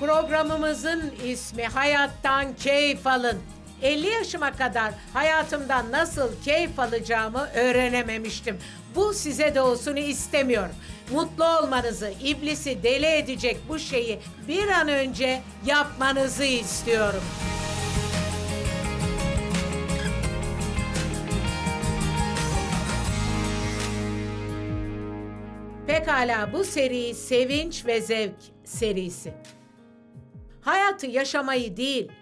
Programımızın ismi Hayattan Keyif Alın. 50 yaşıma kadar hayatımdan nasıl keyif alacağımı öğrenememiştim. Bu size de olsun istemiyorum. Mutlu olmanızı, iblisi deli edecek bu şeyi bir an önce yapmanızı istiyorum. Pekala bu seri Sevinç ve Zevk serisi. Hayatı yaşamayı değil,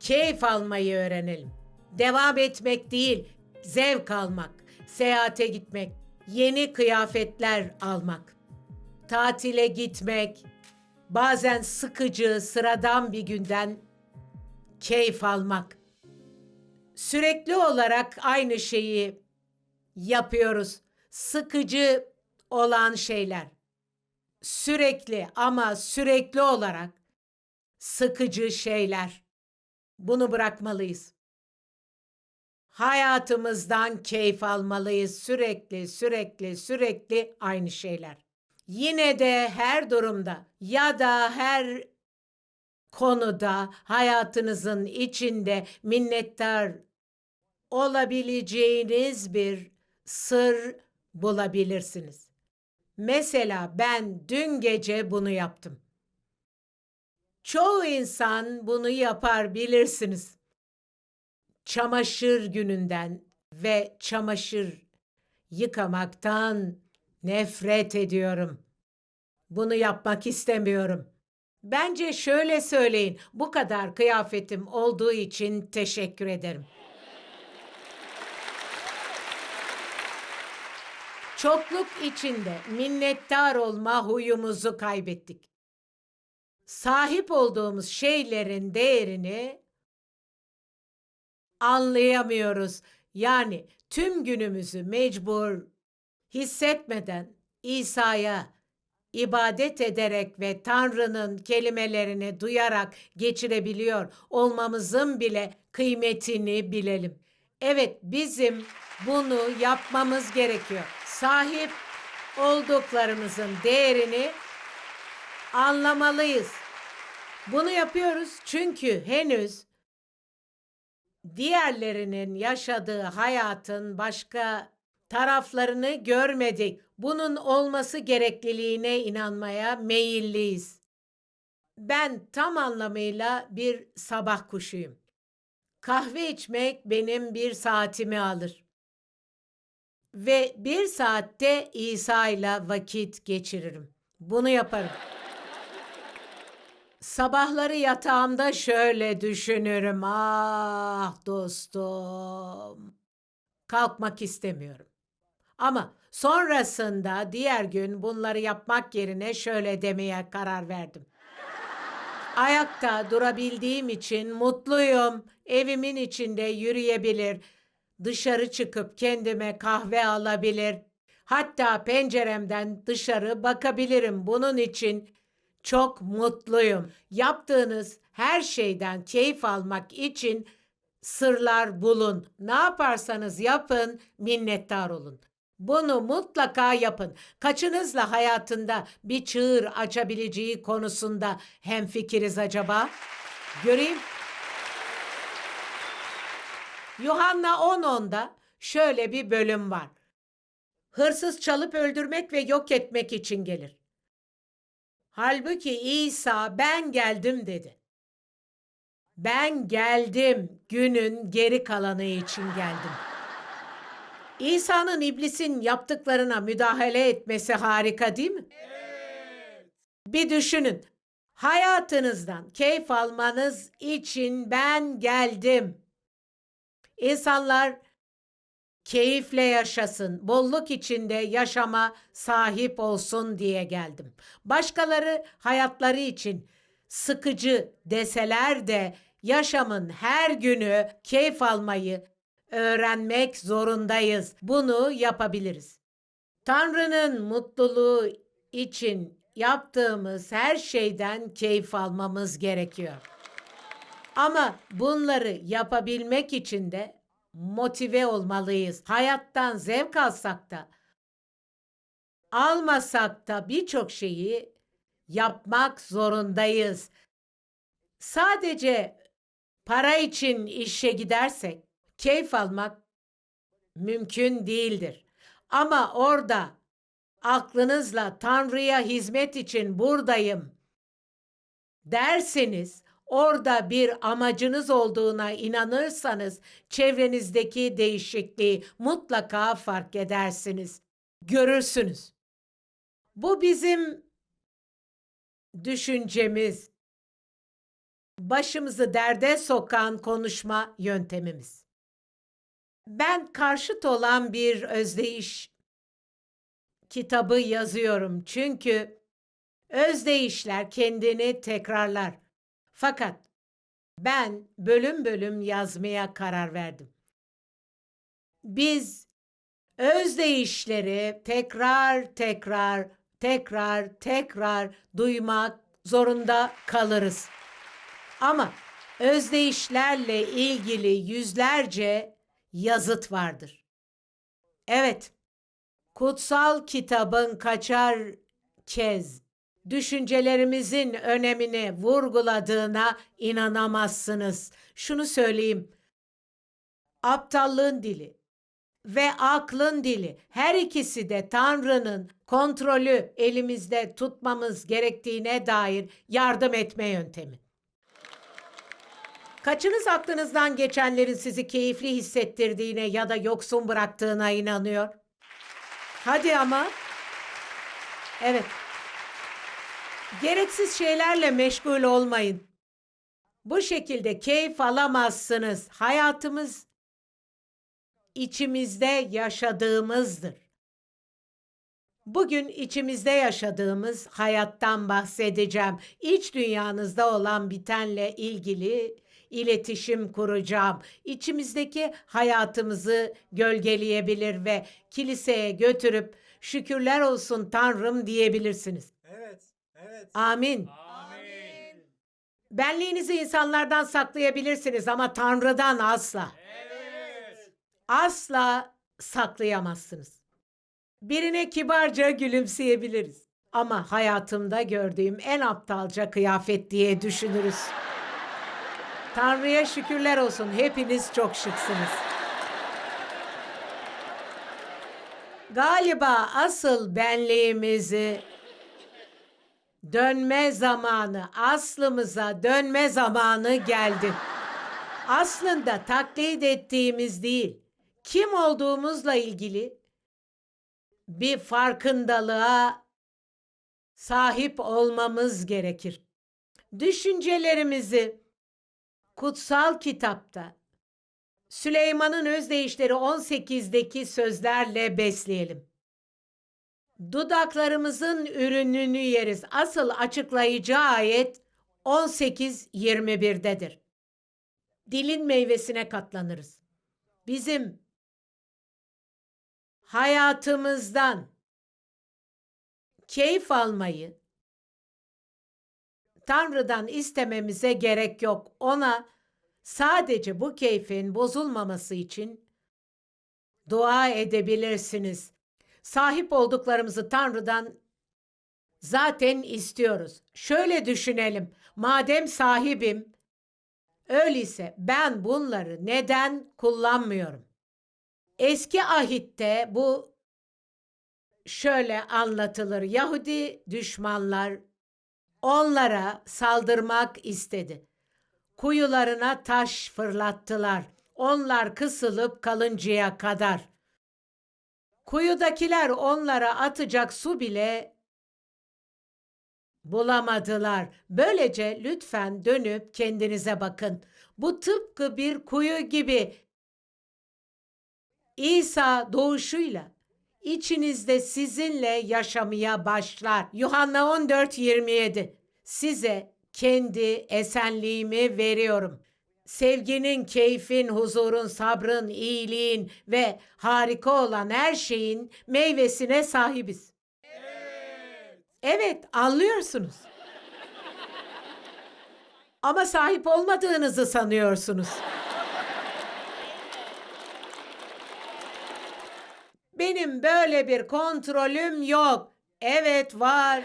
keyif almayı öğrenelim. Devam etmek değil, zevk almak, seyahate gitmek, yeni kıyafetler almak, tatile gitmek, bazen sıkıcı, sıradan bir günden keyif almak. Sürekli olarak aynı şeyi yapıyoruz. Sıkıcı olan şeyler. Sürekli ama sürekli olarak sıkıcı şeyler. Bunu bırakmalıyız. Hayatımızdan keyif almalıyız. Sürekli, sürekli, sürekli aynı şeyler. Yine de her durumda ya da her konuda hayatınızın içinde minnettar olabileceğiniz bir sır bulabilirsiniz. Mesela ben dün gece bunu yaptım. Çoğu insan bunu yapar bilirsiniz. Çamaşır gününden ve çamaşır yıkamaktan nefret ediyorum. Bunu yapmak istemiyorum. Bence şöyle söyleyin. Bu kadar kıyafetim olduğu için teşekkür ederim. Çokluk içinde minnettar olma huyumuzu kaybettik. Sahip olduğumuz şeylerin değerini anlayamıyoruz. Yani tüm günümüzü mecbur hissetmeden İsa'ya ibadet ederek ve Tanrı'nın kelimelerini duyarak geçirebiliyor olmamızın bile kıymetini bilelim. Evet bizim bunu yapmamız gerekiyor. Sahip olduklarımızın değerini anlamalıyız. Bunu yapıyoruz çünkü henüz diğerlerinin yaşadığı hayatın başka taraflarını görmedik. Bunun olması gerekliliğine inanmaya meyilliyiz. Ben tam anlamıyla bir sabah kuşuyum. Kahve içmek benim bir saatimi alır. Ve bir saatte İsa ile vakit geçiririm. Bunu yaparım. Sabahları yatağımda şöyle düşünürüm. Ah dostum. Kalkmak istemiyorum. Ama sonrasında diğer gün bunları yapmak yerine şöyle demeye karar verdim. Ayakta durabildiğim için mutluyum. Evimin içinde yürüyebilir, dışarı çıkıp kendime kahve alabilir. Hatta penceremden dışarı bakabilirim. Bunun için çok mutluyum. Yaptığınız her şeyden keyif almak için sırlar bulun. Ne yaparsanız yapın, minnettar olun. Bunu mutlaka yapın. Kaçınızla hayatında bir çığır açabileceği konusunda hemfikiriz acaba? Göreyim. Yuhanna 10.10'da şöyle bir bölüm var. Hırsız çalıp öldürmek ve yok etmek için gelir. Halbuki İsa ben geldim dedi. Ben geldim günün geri kalanı için geldim. İsa'nın iblisin yaptıklarına müdahale etmesi harika değil mi? Bir düşünün. Hayatınızdan keyif almanız için ben geldim. İnsanlar keyifle yaşasın, bolluk içinde yaşama sahip olsun diye geldim. Başkaları hayatları için sıkıcı deseler de yaşamın her günü keyif almayı öğrenmek zorundayız. Bunu yapabiliriz. Tanrı'nın mutluluğu için yaptığımız her şeyden keyif almamız gerekiyor. Ama bunları yapabilmek için de motive olmalıyız. Hayattan zevk alsak da almasak da birçok şeyi yapmak zorundayız. Sadece para için işe gidersek keyif almak mümkün değildir. Ama orada aklınızla Tanrı'ya hizmet için buradayım derseniz, orada bir amacınız olduğuna inanırsanız çevrenizdeki değişikliği mutlaka fark edersiniz. Görürsünüz. Bu bizim düşüncemiz, başımızı derde sokan konuşma yöntemimiz. Ben karşıt olan bir özdeyiş kitabı yazıyorum çünkü özdeyişler kendini tekrarlar. Fakat ben bölüm bölüm yazmaya karar verdim. Biz özdeyişleri tekrar tekrar tekrar tekrar duymak zorunda kalırız. Ama özdeyişlerle ilgili yüzlerce yazıt vardır. Evet, kutsal kitabın kaçar kez düşüncelerimizin önemini vurguladığına inanamazsınız. Şunu söyleyeyim. Aptallığın dili ve aklın dili her ikisi de Tanrı'nın kontrolü elimizde tutmamız gerektiğine dair yardım etme yöntemi. Kaçınız aklınızdan geçenlerin sizi keyifli hissettirdiğine ya da yoksun bıraktığına inanıyor? Hadi ama. Evet. Gereksiz şeylerle meşgul olmayın. Bu şekilde keyif alamazsınız. Hayatımız içimizde yaşadığımızdır. Bugün içimizde yaşadığımız hayattan bahsedeceğim. İç dünyanızda olan bitenle ilgili iletişim kuracağım. İçimizdeki hayatımızı gölgeleyebilir ve kiliseye götürüp şükürler olsun Tanrım diyebilirsiniz. Evet. Amin. Amin. Benliğinizi insanlardan saklayabilirsiniz ama Tanrı'dan asla. Evet. Asla saklayamazsınız. Birine kibarca gülümseyebiliriz. Ama hayatımda gördüğüm en aptalca kıyafet diye düşünürüz. Tanrı'ya şükürler olsun. Hepiniz çok şıksınız. Galiba asıl benliğimizi dönme zamanı, aslımıza dönme zamanı geldi. Aslında taklit ettiğimiz değil, kim olduğumuzla ilgili bir farkındalığa sahip olmamız gerekir. Düşüncelerimizi kutsal kitapta Süleyman'ın özdeyişleri 18'deki sözlerle besleyelim. Dudaklarımızın ürününü yeriz. Asıl açıklayıcı ayet 18-21'dedir. Dilin meyvesine katlanırız. Bizim hayatımızdan keyif almayı Tanrı'dan istememize gerek yok. Ona sadece bu keyfin bozulmaması için dua edebilirsiniz. Sahip olduklarımızı Tanrı'dan zaten istiyoruz. Şöyle düşünelim. Madem sahibim, öyleyse ben bunları neden kullanmıyorum? Eski ahitte bu şöyle anlatılır. Yahudi düşmanlar onlara saldırmak istedi. Kuyularına taş fırlattılar. Onlar kısılıp kalıncaya kadar. Kuyudakiler onlara atacak su bile bulamadılar. Böylece lütfen dönüp kendinize bakın. Bu tıpkı bir kuyu gibi. İsa doğuşuyla içinizde sizinle yaşamaya başlar. Yuhanna 14:27 Size kendi esenliğimi veriyorum. Sevginin, keyfin, huzurun, sabrın, iyiliğin ve harika olan her şeyin meyvesine sahibiz. Evet, anlıyorsunuz. Ama sahip olmadığınızı sanıyorsunuz. Benim böyle bir kontrolüm yok. Evet var.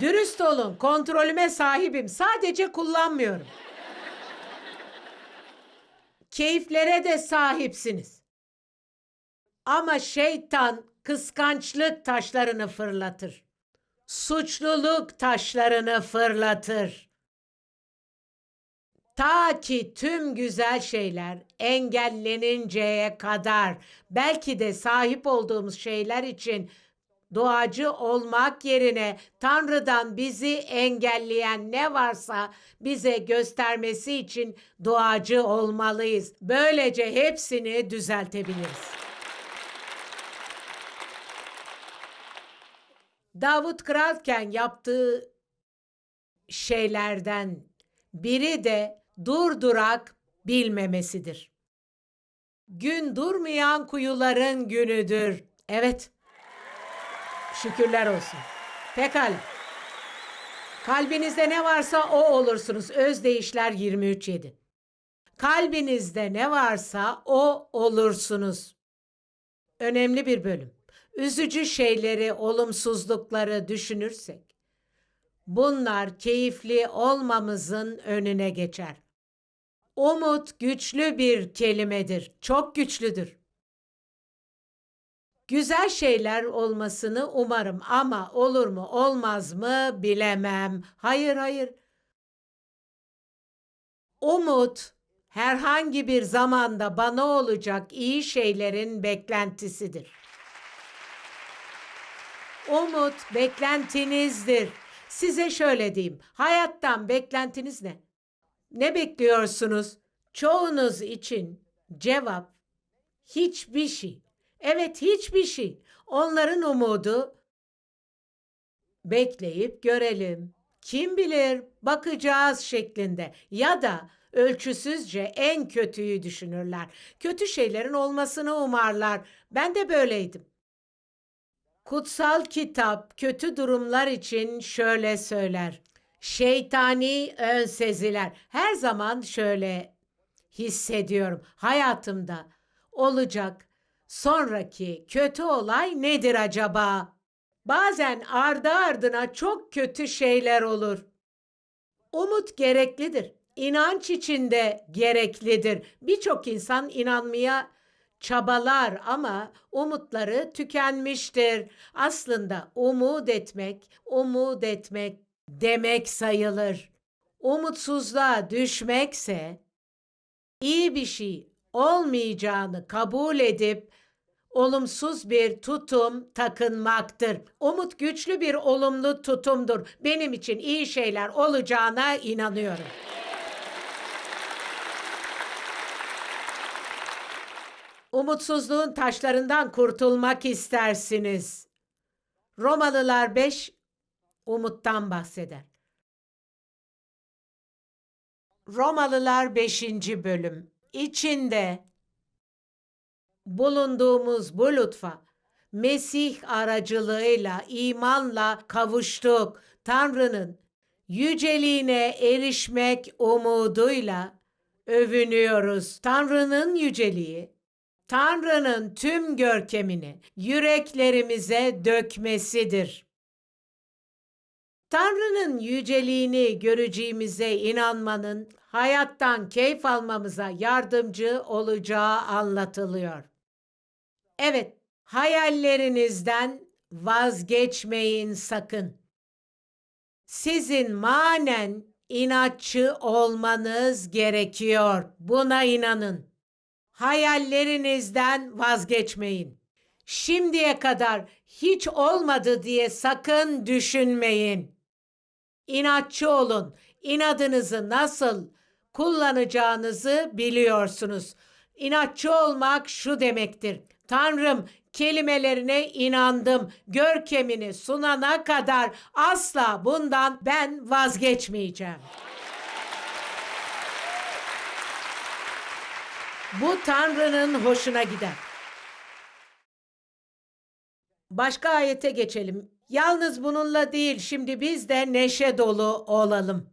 Dürüst olun, kontrolüme sahibim. Sadece kullanmıyorum. Keyiflere de sahipsiniz. Ama şeytan kıskançlık taşlarını fırlatır. Suçluluk taşlarını fırlatır. Ta ki tüm güzel şeyler engelleninceye kadar belki de sahip olduğumuz şeyler için duacı olmak yerine Tanrı'dan bizi engelleyen ne varsa bize göstermesi için duacı olmalıyız. Böylece hepsini düzeltebiliriz. Davut kralken yaptığı şeylerden biri de durdurak bilmemesidir. Gün durmayan kuyuların günüdür. Evet. Şükürler olsun. Pekala. Kalbinizde ne varsa o olursunuz. Özdeyişler 23.7. Kalbinizde ne varsa o olursunuz. Önemli bir bölüm. Üzücü şeyleri, olumsuzlukları düşünürsek bunlar keyifli olmamızın önüne geçer. Umut güçlü bir kelimedir. Çok güçlüdür. Güzel şeyler olmasını umarım ama olur mu olmaz mı bilemem. Hayır hayır. Umut herhangi bir zamanda bana olacak iyi şeylerin beklentisidir. Umut beklentinizdir. Size şöyle diyeyim. Hayattan beklentiniz ne? Ne bekliyorsunuz? Çoğunuz için cevap hiçbir şey. Evet hiçbir şey. Onların umudu bekleyip görelim. Kim bilir bakacağız şeklinde ya da ölçüsüzce en kötüyü düşünürler. Kötü şeylerin olmasını umarlar. Ben de böyleydim. Kutsal kitap kötü durumlar için şöyle söyler. Şeytani ön seziler. Her zaman şöyle hissediyorum. Hayatımda olacak sonraki kötü olay nedir acaba? Bazen ardı ardına çok kötü şeyler olur. Umut gereklidir. İnanç içinde gereklidir. Birçok insan inanmaya çabalar ama umutları tükenmiştir. Aslında umut etmek, umut etmek demek sayılır. Umutsuzluğa düşmekse iyi bir şey olmayacağını kabul edip olumsuz bir tutum takınmaktır. Umut güçlü bir olumlu tutumdur. Benim için iyi şeyler olacağına inanıyorum. Umutsuzluğun taşlarından kurtulmak istersiniz. Romalılar 5 umuttan bahseder. Romalılar 5. bölüm içinde bulunduğumuz bu lütfa Mesih aracılığıyla imanla kavuştuk. Tanrı'nın yüceliğine erişmek umuduyla övünüyoruz. Tanrı'nın yüceliği, Tanrı'nın tüm görkemini yüreklerimize dökmesidir. Tanrı'nın yüceliğini göreceğimize inanmanın hayattan keyif almamıza yardımcı olacağı anlatılıyor. Evet, hayallerinizden vazgeçmeyin sakın. Sizin manen inatçı olmanız gerekiyor. Buna inanın. Hayallerinizden vazgeçmeyin. Şimdiye kadar hiç olmadı diye sakın düşünmeyin. İnatçı olun. İnadınızı nasıl kullanacağınızı biliyorsunuz. İnatçı olmak şu demektir. Tanrım kelimelerine inandım. Görkemini sunana kadar asla bundan ben vazgeçmeyeceğim. Bu Tanrı'nın hoşuna gider. Başka ayete geçelim. Yalnız bununla değil, şimdi biz de neşe dolu olalım.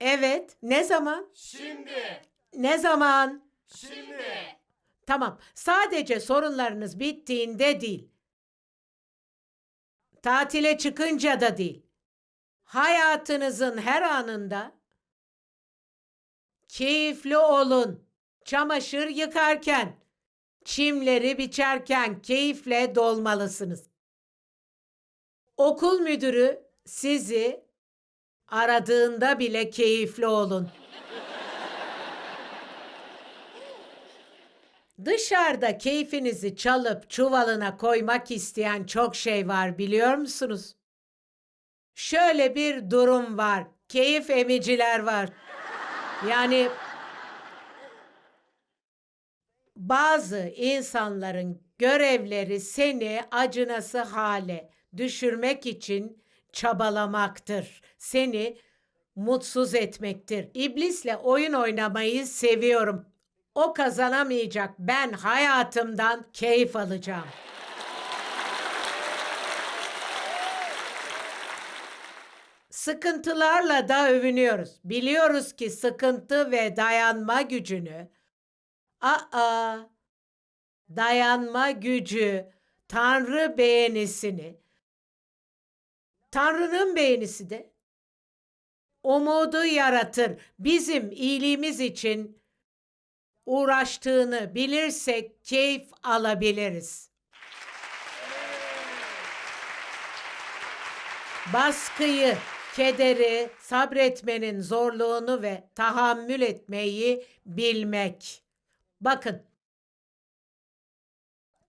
Evet, ne zaman? Şimdi. Ne zaman? Şimdi. Tamam, sadece sorunlarınız bittiğinde değil. tatile çıkınca da değil. Hayatınızın her anında keyifli olun. Çamaşır yıkarken, çimleri biçerken keyifle dolmalısınız. Okul müdürü sizi aradığında bile keyifli olun. Dışarıda keyfinizi çalıp çuvalına koymak isteyen çok şey var biliyor musunuz? Şöyle bir durum var. Keyif emiciler var. Yani bazı insanların görevleri seni acınası hale düşürmek için çabalamaktır. Seni mutsuz etmektir. İblisle oyun oynamayı seviyorum. O kazanamayacak. Ben hayatımdan keyif alacağım. Sıkıntılarla da övünüyoruz. Biliyoruz ki sıkıntı ve dayanma gücünü Aa, dayanma gücü, Tanrı beğenisini, Tanrı'nın beğenisi de umudu yaratır. Bizim iyiliğimiz için uğraştığını bilirsek keyif alabiliriz. Baskıyı, kederi, sabretmenin zorluğunu ve tahammül etmeyi bilmek. Bakın.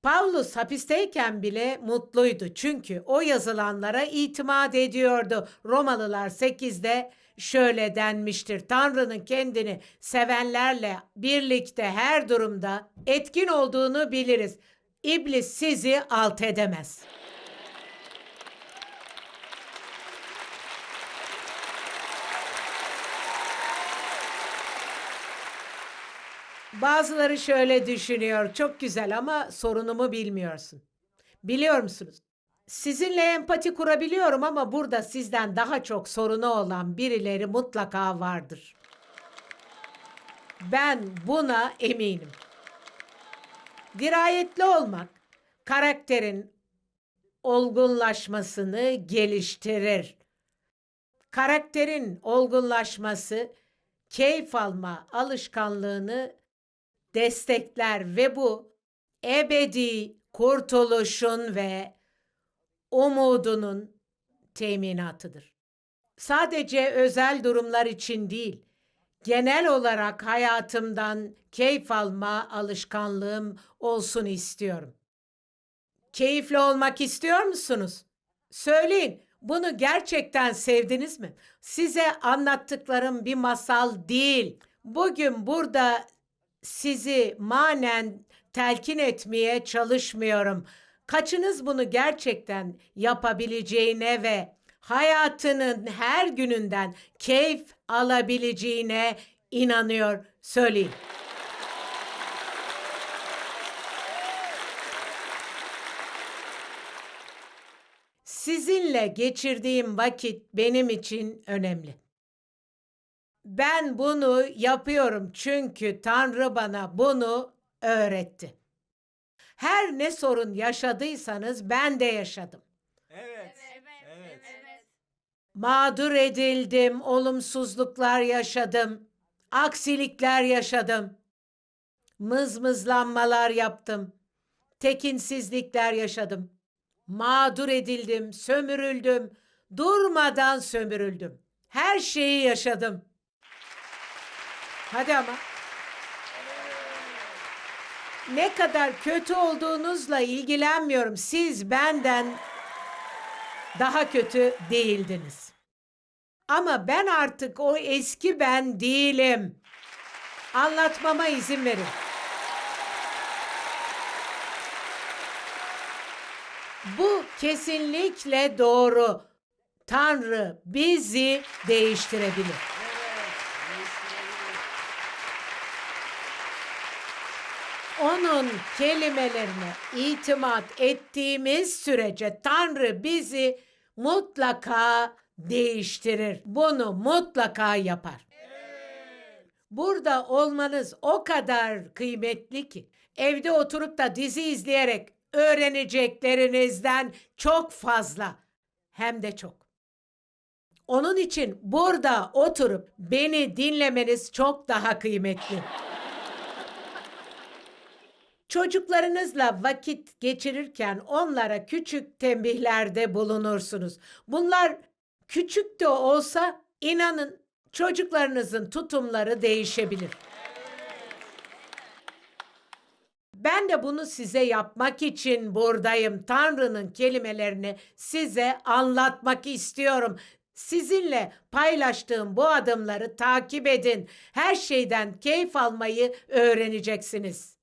Pavlus hapisteyken bile mutluydu çünkü o yazılanlara itimat ediyordu. Romalılar 8'de şöyle denmiştir. Tanrı'nın kendini sevenlerle birlikte her durumda etkin olduğunu biliriz. İblis sizi alt edemez. Bazıları şöyle düşünüyor. Çok güzel ama sorunumu bilmiyorsun. Biliyor musunuz? Sizinle empati kurabiliyorum ama burada sizden daha çok sorunu olan birileri mutlaka vardır. Ben buna eminim. Dirayetli olmak karakterin olgunlaşmasını geliştirir. Karakterin olgunlaşması keyif alma alışkanlığını destekler ve bu ebedi kurtuluşun ve umudunun teminatıdır. Sadece özel durumlar için değil, genel olarak hayatımdan keyif alma alışkanlığım olsun istiyorum. Keyifli olmak istiyor musunuz? Söyleyin, bunu gerçekten sevdiniz mi? Size anlattıklarım bir masal değil. Bugün burada sizi manen telkin etmeye çalışmıyorum. Kaçınız bunu gerçekten yapabileceğine ve hayatının her gününden keyif alabileceğine inanıyor söyleyin. Sizinle geçirdiğim vakit benim için önemli. Ben bunu yapıyorum çünkü Tanrı bana bunu öğretti. Her ne sorun yaşadıysanız ben de yaşadım. Evet. Evet. Mağdur edildim, olumsuzluklar yaşadım, aksilikler yaşadım. Mızmızlanmalar yaptım, tekinsizlikler yaşadım. Mağdur edildim, sömürüldüm, durmadan sömürüldüm. Her şeyi yaşadım. Hadi ama. Ne kadar kötü olduğunuzla ilgilenmiyorum. Siz benden daha kötü değildiniz. Ama ben artık o eski ben değilim. Anlatmama izin verin. Bu kesinlikle doğru. Tanrı bizi değiştirebilir. Onun kelimelerine itimat ettiğimiz sürece Tanrı bizi mutlaka değiştirir. Bunu mutlaka yapar. Burada olmanız o kadar kıymetli ki evde oturup da dizi izleyerek öğreneceklerinizden çok fazla. Hem de çok. Onun için burada oturup beni dinlemeniz çok daha kıymetli. Çocuklarınızla vakit geçirirken onlara küçük tembihlerde bulunursunuz. Bunlar küçük de olsa inanın çocuklarınızın tutumları değişebilir. Ben de bunu size yapmak için buradayım. Tanrı'nın kelimelerini size anlatmak istiyorum. Sizinle paylaştığım bu adımları takip edin. Her şeyden keyif almayı öğreneceksiniz.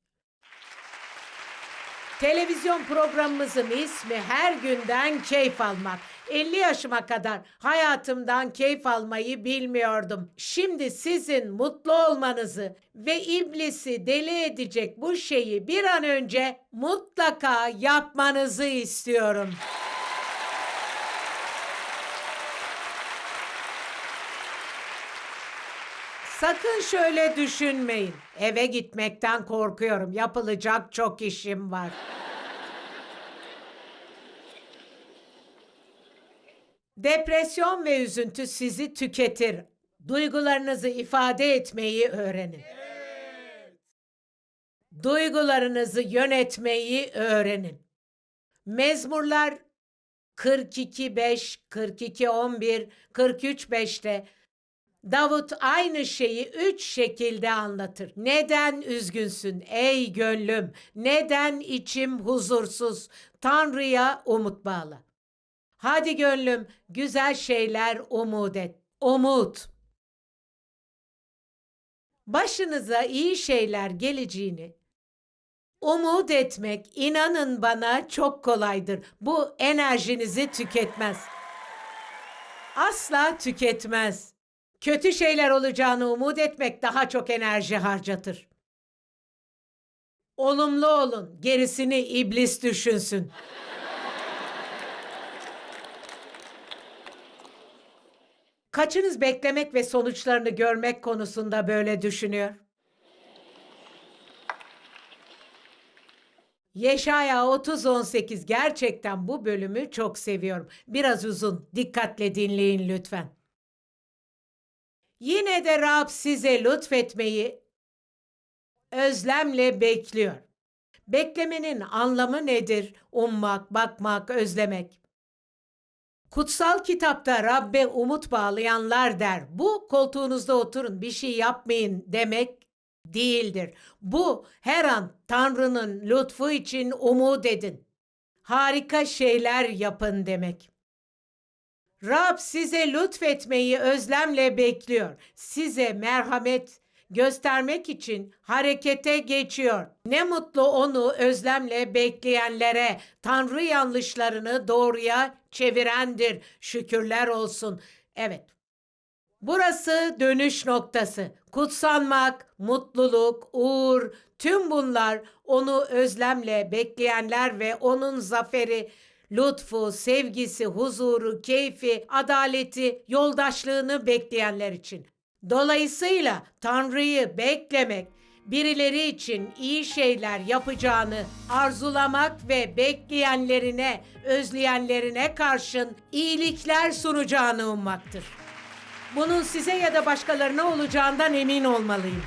Televizyon programımızın ismi Her Günden Keyif Almak. 50 yaşıma kadar hayatımdan keyif almayı bilmiyordum. Şimdi sizin mutlu olmanızı ve iblisi deli edecek bu şeyi bir an önce mutlaka yapmanızı istiyorum. Sakın şöyle düşünmeyin. Eve gitmekten korkuyorum. Yapılacak çok işim var. Depresyon ve üzüntü sizi tüketir. Duygularınızı ifade etmeyi öğrenin. Duygularınızı yönetmeyi öğrenin. Mezmurlar 42 5, 42 11, 43 5'te Davut aynı şeyi üç şekilde anlatır. Neden üzgünsün ey gönlüm? Neden içim huzursuz? Tanrı'ya umut bağla. Hadi gönlüm güzel şeyler umut et. Umut. Başınıza iyi şeyler geleceğini umut etmek inanın bana çok kolaydır. Bu enerjinizi tüketmez. Asla tüketmez. Kötü şeyler olacağını umut etmek daha çok enerji harcatır. Olumlu olun, gerisini iblis düşünsün. Kaçınız beklemek ve sonuçlarını görmek konusunda böyle düşünüyor? Yeşaya 30-18 gerçekten bu bölümü çok seviyorum. Biraz uzun, dikkatle dinleyin lütfen. Yine de Rab size lütfetmeyi özlemle bekliyor. Beklemenin anlamı nedir? Ummak, bakmak, özlemek. Kutsal kitapta Rabbe umut bağlayanlar der. Bu koltuğunuzda oturun bir şey yapmayın demek değildir. Bu her an Tanrı'nın lütfu için umut edin. Harika şeyler yapın demek. Rab size lütfetmeyi özlemle bekliyor. Size merhamet göstermek için harekete geçiyor. Ne mutlu onu özlemle bekleyenlere. Tanrı yanlışlarını doğruya çevirendir. Şükürler olsun. Evet. Burası dönüş noktası. Kutsanmak, mutluluk, uğur, tüm bunlar onu özlemle bekleyenler ve onun zaferi, lütfu, sevgisi, huzuru, keyfi, adaleti, yoldaşlığını bekleyenler için. Dolayısıyla Tanrı'yı beklemek, birileri için iyi şeyler yapacağını arzulamak ve bekleyenlerine, özleyenlerine karşın iyilikler sunacağını ummaktır. Bunun size ya da başkalarına olacağından emin olmalıyım.